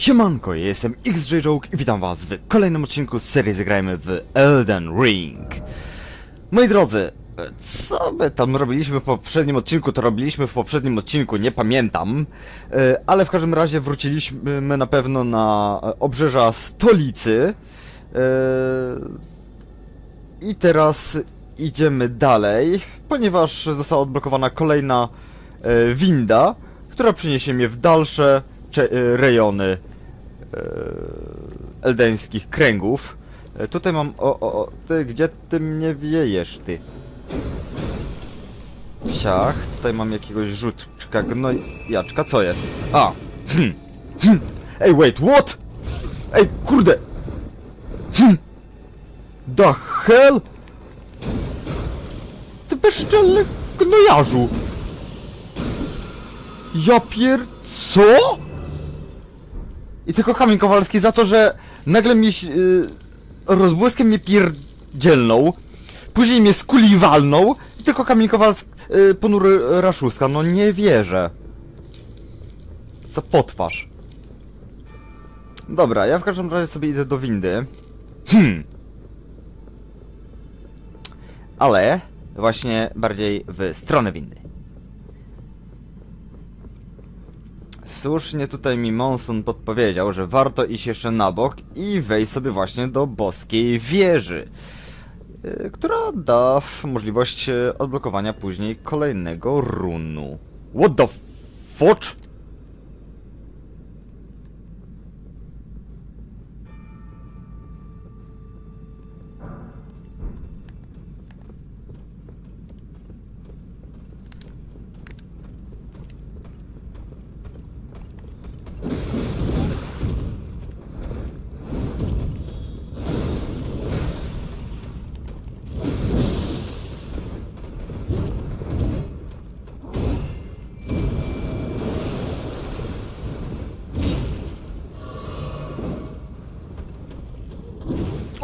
Siemanko, ja jestem XJ-Joke i witam was w kolejnym odcinku z serii Zagrajmy w Elden Ring. Moi drodzy, co my tam robiliśmy w poprzednim odcinku, to robiliśmy w poprzednim odcinku, nie pamiętam. E, Ale w każdym razie wróciliśmy na pewno na obrzeża stolicy. E, I teraz idziemy dalej, ponieważ została odblokowana kolejna e, winda, która przyniesie mnie w dalsze rejony eldeńskich kręgów. E, tutaj mam... O, o, o, ty, gdzie ty mnie wiejesz, ty? Siach, tutaj mam jakiegoś rzuczka, gnojaczka, co jest? A! Hmm. Hmm. Ej, wait, what? Ej, kurde! Hmm. The hell? Ty bezczelny gnojarzu! Ja pier... Co? I tylko Kamień Kowalski za to, że nagle mnie yy, rozbłyskiem mnie pierdzielnął, później mnie skuli walnął i tylko Kamień Kowalski, yy, ponury Raszuska, no nie wierzę. Za potwarz. Dobra, ja w każdym razie sobie idę do windy. Hmm. Ale właśnie bardziej w stronę windy. Słusznie tutaj mi Monson podpowiedział, że warto iść jeszcze na bok i wejść sobie właśnie do boskiej wieży, y, która da możliwość y, odblokowania później kolejnego runu. What the fuck?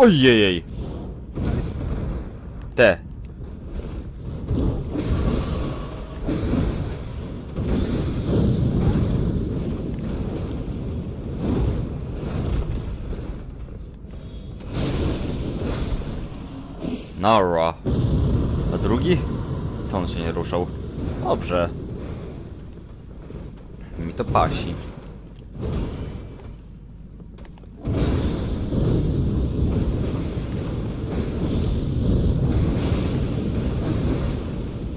Ojej. Te. Nara. A drugi? Co on się nie ruszał? Dobrze. Mi to pasi.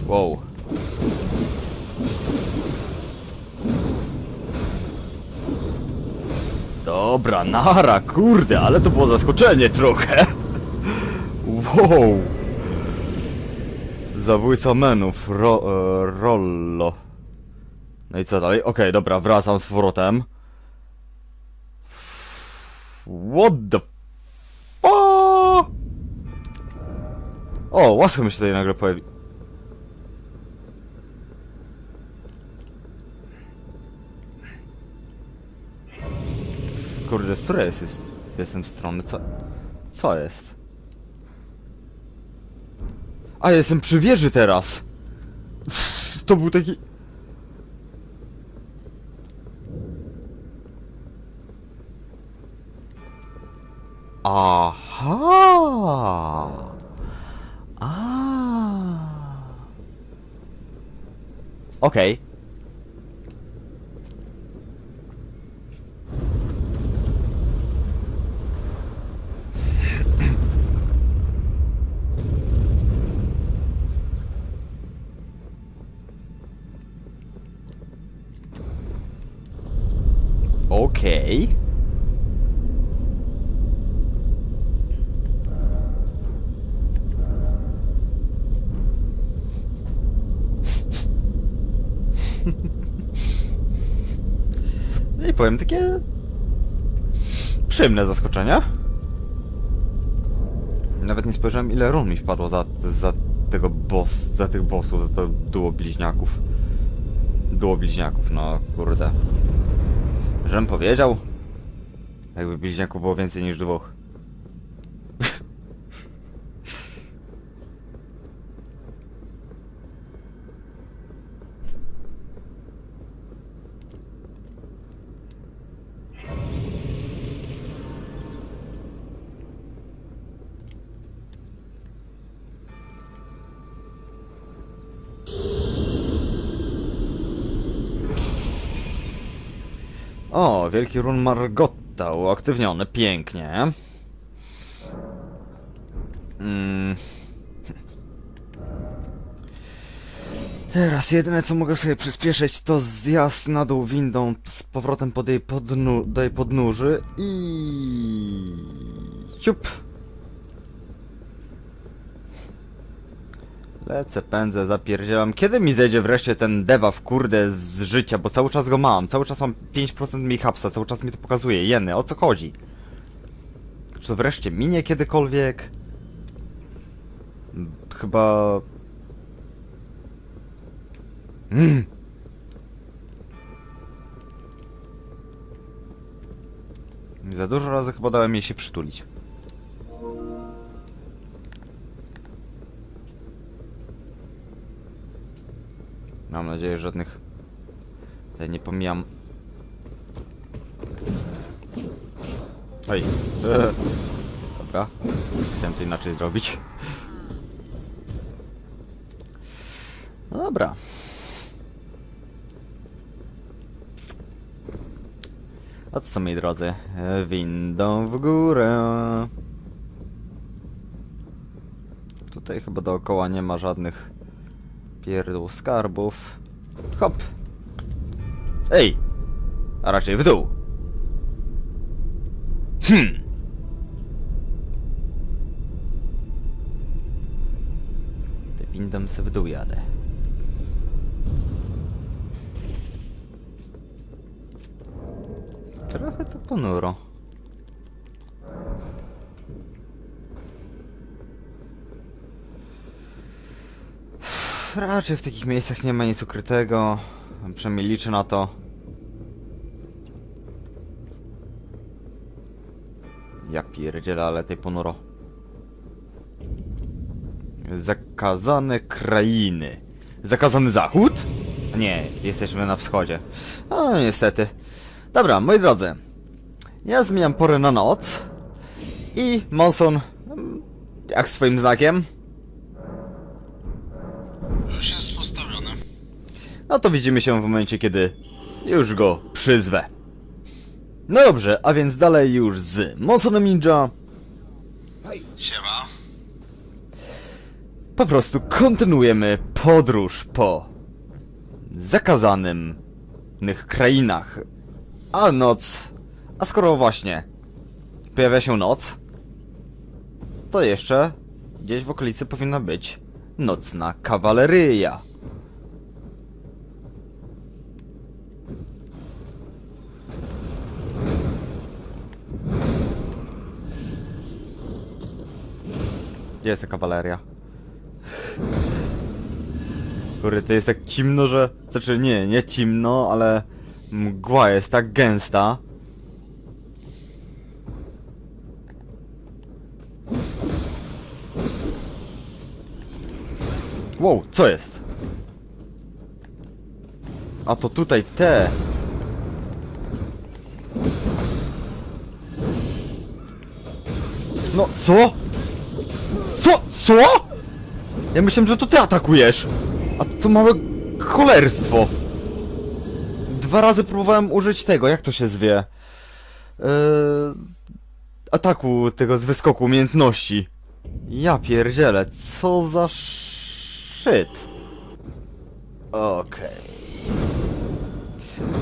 Wow. Dobra, nara, kurde, ale to było zaskoczenie trochę. Wow. Zabójca menów, ro, e, Rollo. No i co dalej? Okej, dobra, wracam z powrotem. What the fuck? O, łaska mi się tutaj nagle pojawi. Kurde, z której jest, jest, jestem strony? Co? Co jest? A, jestem przy wieży teraz! To był taki... Aha! A. Okej. Okej. No i powiem takie przyjemne zaskoczenie. Nawet nie spojrzałem ile run mi wpadło za, za tego boss, za tych bossów, za to duo bliźniaków. Duo bliźniaków, no kurde. Żem powiedział? Jakby bliźniaków było więcej niż dwóch. O, wielki run Margotta uaktywniony, pięknie. Mm. Teraz jedyne co mogę sobie przyspieszyć to zjazd na dół windą z powrotem pod jej, podnu do jej podnóży i... Ciup. Lecę, pędzę, zapierdzielam. Kiedy mi zejdzie wreszcie ten debuff, kurde, z życia, bo cały czas go mam. Cały czas mam 5% mniej hapsa, cały czas mi to pokazuje. Jeny, o co chodzi? Czy to wreszcie minie kiedykolwiek? Chyba... Mm. Za dużo razy chyba dałem jej się przytulić. Mam nadzieję, że żadnych... Tutaj nie pomijam... Oj. Dobra. Chciałem to inaczej zrobić. No dobra. A co moi drodzy? Windą w górę. Tutaj chyba dookoła nie ma żadnych pierdół skarbów. Hop! Ej! A raczej w dół. Hmm! Te windą se w dół jadę. Trochę to ponuro. Raczej w takich miejscach nie ma nic ukrytego. Przynajmniej liczę na to. Ja pierdzielę, ale tej ponuro. Zakazane krainy. Zakazany zachód? Nie, jesteśmy na wschodzie. O, niestety. Dobra, moi drodzy. Ja zmieniam porę na noc. I Monson, jak swoim znakiem, No to widzimy się w momencie, kiedy już go przyzwę. No dobrze, a więc dalej już z Monsonem Ninja. Siema. Po prostu kontynuujemy podróż po zakazanym krainach. A noc... A skoro właśnie pojawia się noc, to jeszcze gdzieś w okolicy powinna być nocna kawaleryja. Gdzie jest ta kawaleria? Kurde, to jest tak cimno, że... Znaczy nie, nie cimno, ale... Mgła jest tak gęsta. Wow, co jest? A to tutaj te... No, co? Co? Ja myślałem, że to ty atakujesz. A to małe cholerstwo. Dwa razy próbowałem użyć tego, jak to się zwie? Eee, ataku tego z wyskoku umiejętności. Ja pierdzielę, co za shit. Okej.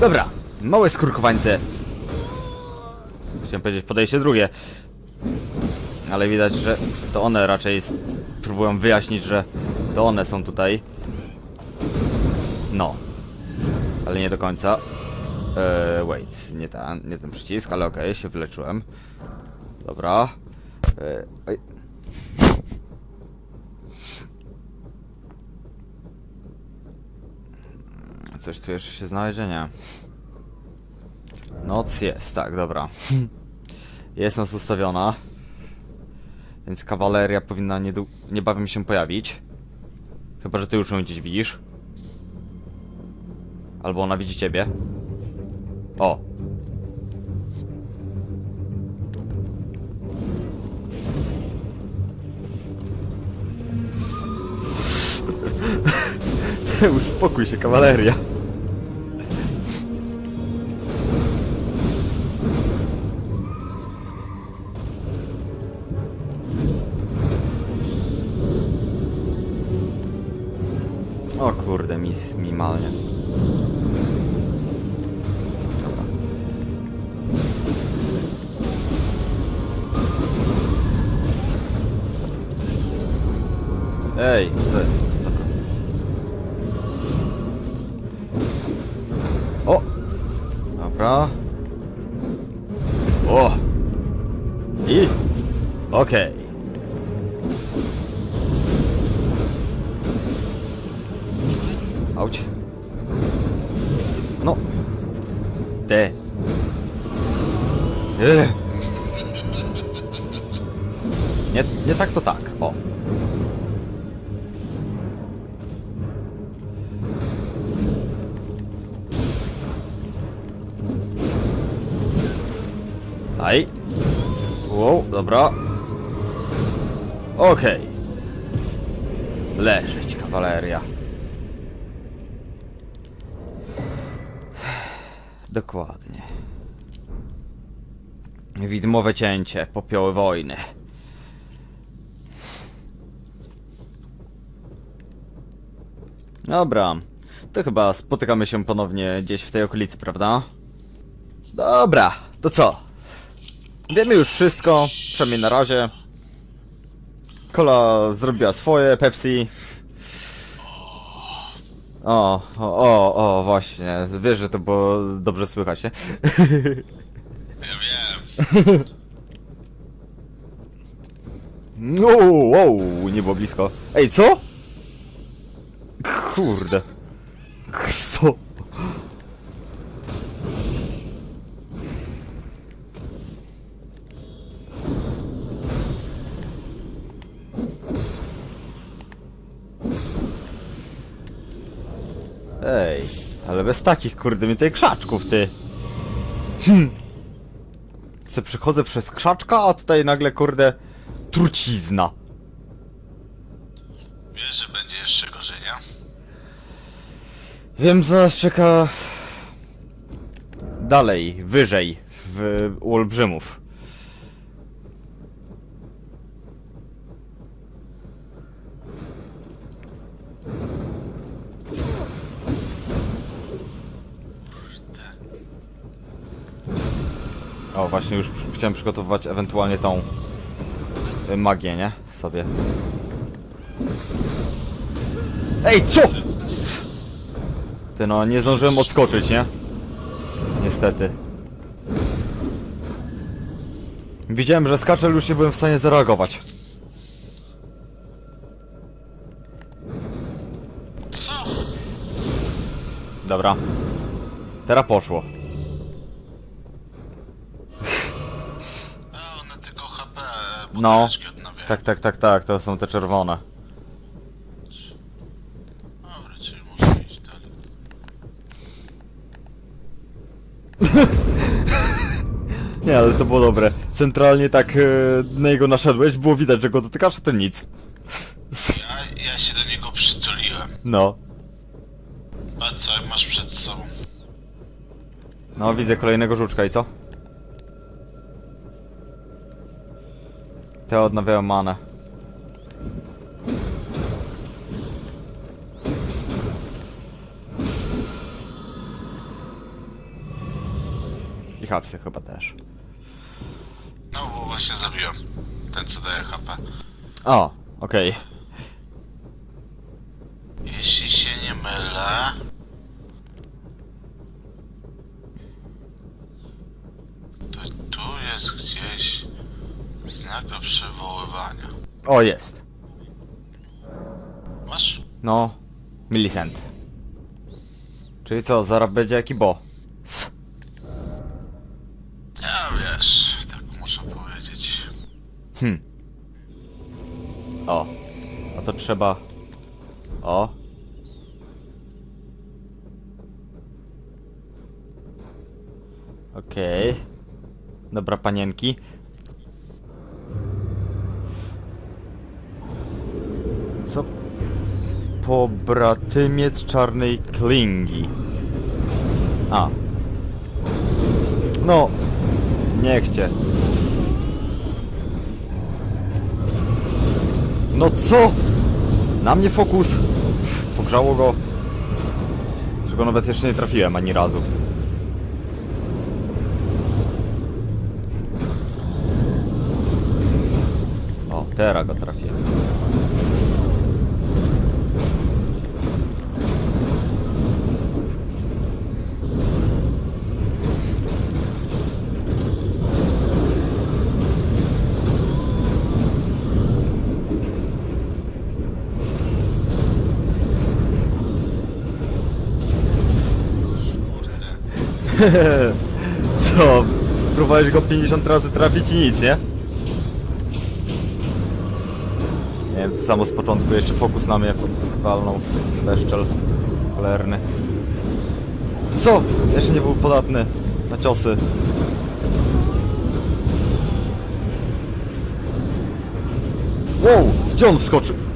Dobra, małe skurkowańce. Chciałem powiedzieć podejście drugie. Ale widać, że to one raczej próbują wyjaśnić, że to one są tutaj. No. Ale nie do końca. Eee, wait, nie ten, nie ten przycisk, ale okej, się wyleczyłem. Dobra. Eee. Coś tu jeszcze się znajdzie? Nie. Noc jest, tak, dobra. Jest noc ustawiona. Więc kawaleria powinna niebawem się pojawić. Chyba, że ty już ją gdzieś widzisz. Albo ona widzi ciebie. O! Uspokój się, kawaleria. Minimalnie. Auć. No. Ty. Ech. Nie, nie tak to tak. O. Aj. Wow, dobra. Okej. Leżeć, kawaleria. Dokładnie. Widmowe cięcie, popioły wojny. Dobra, to chyba spotykamy się ponownie gdzieś w tej okolicy, prawda? Dobra, to co? Wiemy już wszystko, przynajmniej na razie. Kola zrobiła swoje, Pepsi. O, o, o, właśnie. Wiesz, że to było dobrze słychać, nie? Ja wiem. No, wow, nie było blisko. Ej, co? Kurde. Co? Ej, ale bez takich kurde mi tutaj krzaczków, ty. Hmm. Se przechodzę przez krzaczka, a tutaj nagle kurde trucizna. Wiesz, że będzie jeszcze gorzej, nie? Wiem, co nas czeka dalej, wyżej, w u olbrzymów. O, właśnie już chciałem przygotowywać ewentualnie tą y, magię, nie? Sobie. Ej, co? Ty no, nie zdążyłem odskoczyć, nie? Niestety. Widziałem, że skaczę, ale już nie byłem w stanie zareagować. Co? Dobra. Teraz poszło. No. Tak, tak, tak, tak, to są te czerwone. Dobra, czyli muszę iść dalej. Nie, ale to było dobre. Centralnie tak e, na niego naszedłeś, było widać, że go dotykasz, a to nic. Ja, ja się do niego przytuliłem. No. Patrz co masz przed sobą. No, widzę kolejnego żuczka i co? Te odnawiają manę. I hapsy chyba też. No bo właśnie zabiłem. Ten co daje HP. O, okej. Jeśli się nie mylę... To tu jest gdzieś znak do przywoływania. O, jest. Masz? No, Millicent. Czyli co, zaraz będzie jaki bo? S. Ja wiesz, tak muszę powiedzieć. Hm. O. No to trzeba... O. Okej. Dobra, panienki. Co? Pobratymiec czarnej klingi. A. No. Nie chcę. No co? Na mnie fokus. Pogrzało go. Tylko nawet jeszcze nie trafiłem ani razu. O, teraz go trafiłem. Kurde. Co? Próbowałeś go 50 razy trafić i nic, nie? Nie wiem, samo z początku jeszcze fokus na mnie jako walną beszczel cholerny. Co? Jeszcze nie był podatny na ciosy. Wow! Gdzie on wskoczył?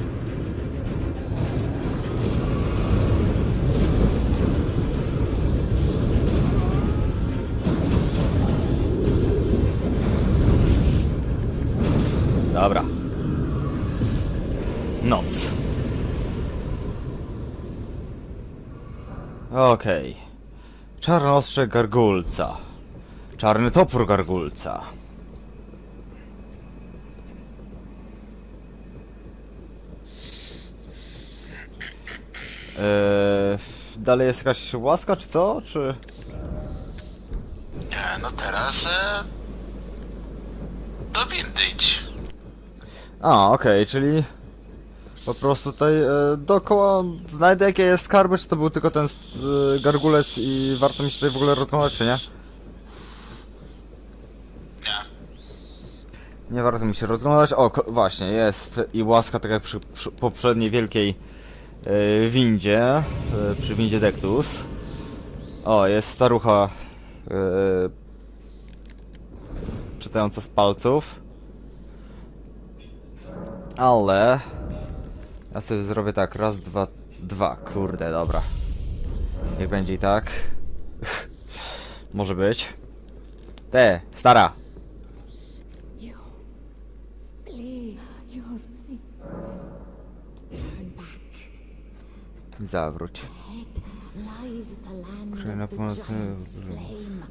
Okej. Czarnostrze gargulca. Czarny topór gargulca. Eee, dalej jest jakaś łaska, czy co? Czy... Nie, no teraz e, do windy idź. A, okej, czyli po prostu tutaj e, dookoła znajdę jakie jest skarby, czy to był tylko ten e, gargulec i warto mi się tutaj w ogóle rozmawiać, czy nie? Nie. Warto mi się rozglądać. O, właśnie, jest i łaska, tak jak przy, przy poprzedniej wielkiej e, windzie, e, przy windzie Dectus. O, jest starucha e, czytająca z palców. Ale ja sobie zrobię tak, raz, dwa, dwa, kurde, dobra. Niech będzie i tak. Może być. Te, stara, zawróć. Kraina północy...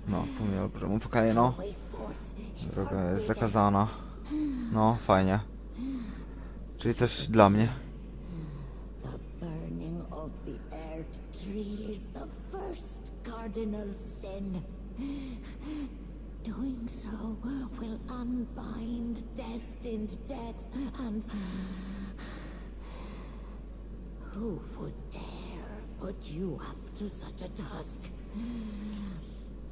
No, pomimo brzegów. Okej, no. Forth is Droga jest zakazana. No, fajnie. Czyli coś dla mnie. Of the earth tree is the first cardinal sin. Doing so will unbind destined death and. Who would dare put you up to such a task?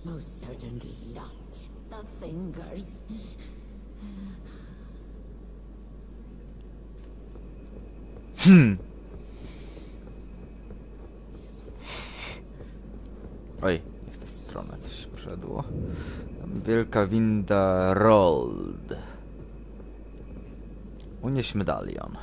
Most certainly not the fingers. Oj, Wielka winda Rold. Unieś medalion.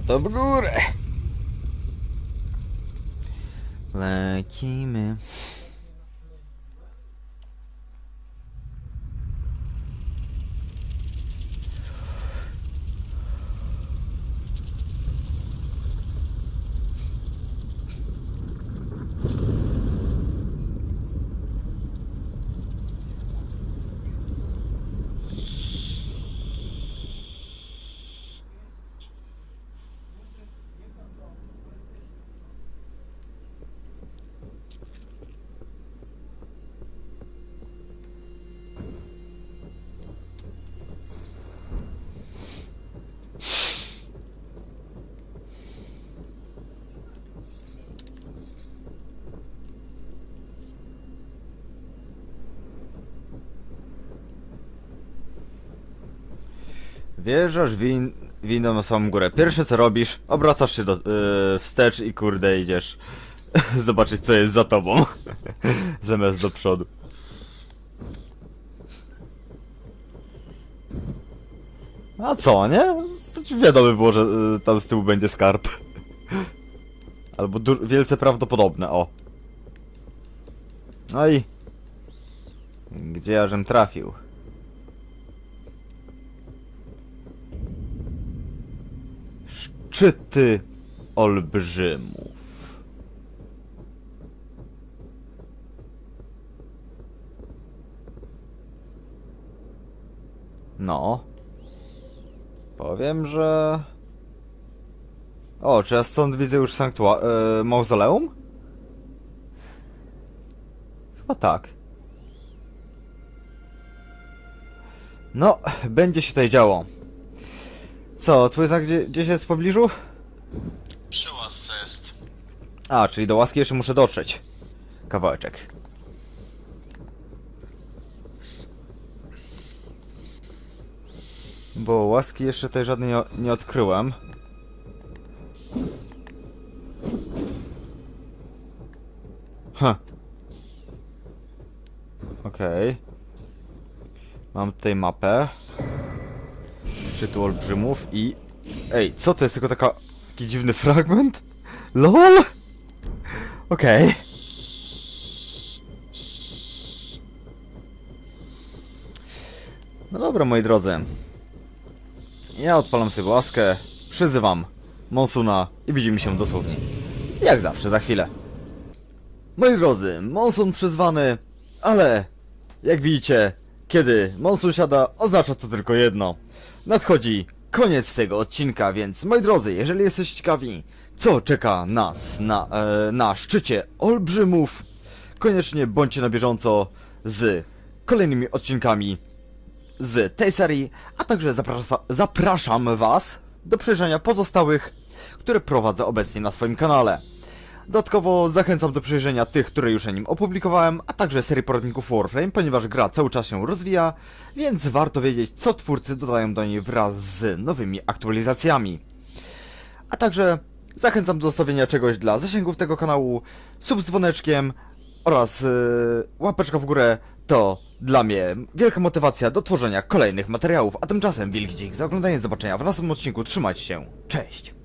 No to w górę. Wjeżdżasz win... windą na samą górę. Pierwsze co robisz, obracasz się do, yy, wstecz i kurde idziesz zobaczyć co jest za tobą. Zamiast do przodu. A co, nie? Wiadomo było, że y, tam z tyłu będzie skarb. Albo wielce prawdopodobne, o. No i... Gdzie ja żem trafił? Szczyty olbrzymów. No. Powiem, że... O, czy ja stąd widzę już sanktua... E, mauzoleum? Chyba tak. No, będzie się tutaj działo. Co, twój znak gdzie, gdzieś jest w pobliżu? Przy łasce jest. A, czyli do łaski jeszcze muszę dotrzeć. Kawałeczek. Bo łaski jeszcze tutaj żadnej nie, nie odkryłem. Ha. Okej. Mam tutaj mapę. Szczytu olbrzymów i... Ej, co to jest? Tylko taka... Taki dziwny fragment? LOL? Okej. No dobra, moi drodzy. Ja odpalam sobie łaskę, przyzywam Monsuna i widzimy się dosłownie. Jak zawsze, za chwilę. Moi drodzy, Monsun przyzwany, ale jak widzicie, kiedy Monsun siada, oznacza to tylko jedno. Nadchodzi koniec tego odcinka, więc moi drodzy, jeżeli jesteście ciekawi, co czeka nas na, e, na szczycie olbrzymów, koniecznie bądźcie na bieżąco z kolejnymi odcinkami z tej serii, a także zaprasza, zapraszam Was do przejrzenia pozostałych, które prowadzę obecnie na swoim kanale. Dodatkowo zachęcam do przejrzenia tych, które już na nim opublikowałem, a także serii poradników Warframe, ponieważ gra cały czas się rozwija, więc warto wiedzieć, co twórcy dodają do niej wraz z nowymi aktualizacjami. A także zachęcam do zostawienia czegoś dla zasięgów tego kanału, sub z dzwoneczkiem oraz yy, łapeczka w górę to dla mnie wielka motywacja do tworzenia kolejnych materiałów. A tymczasem wielki dzięki za oglądanie, do zobaczenia w następnym odcinku, trzymajcie się, cześć!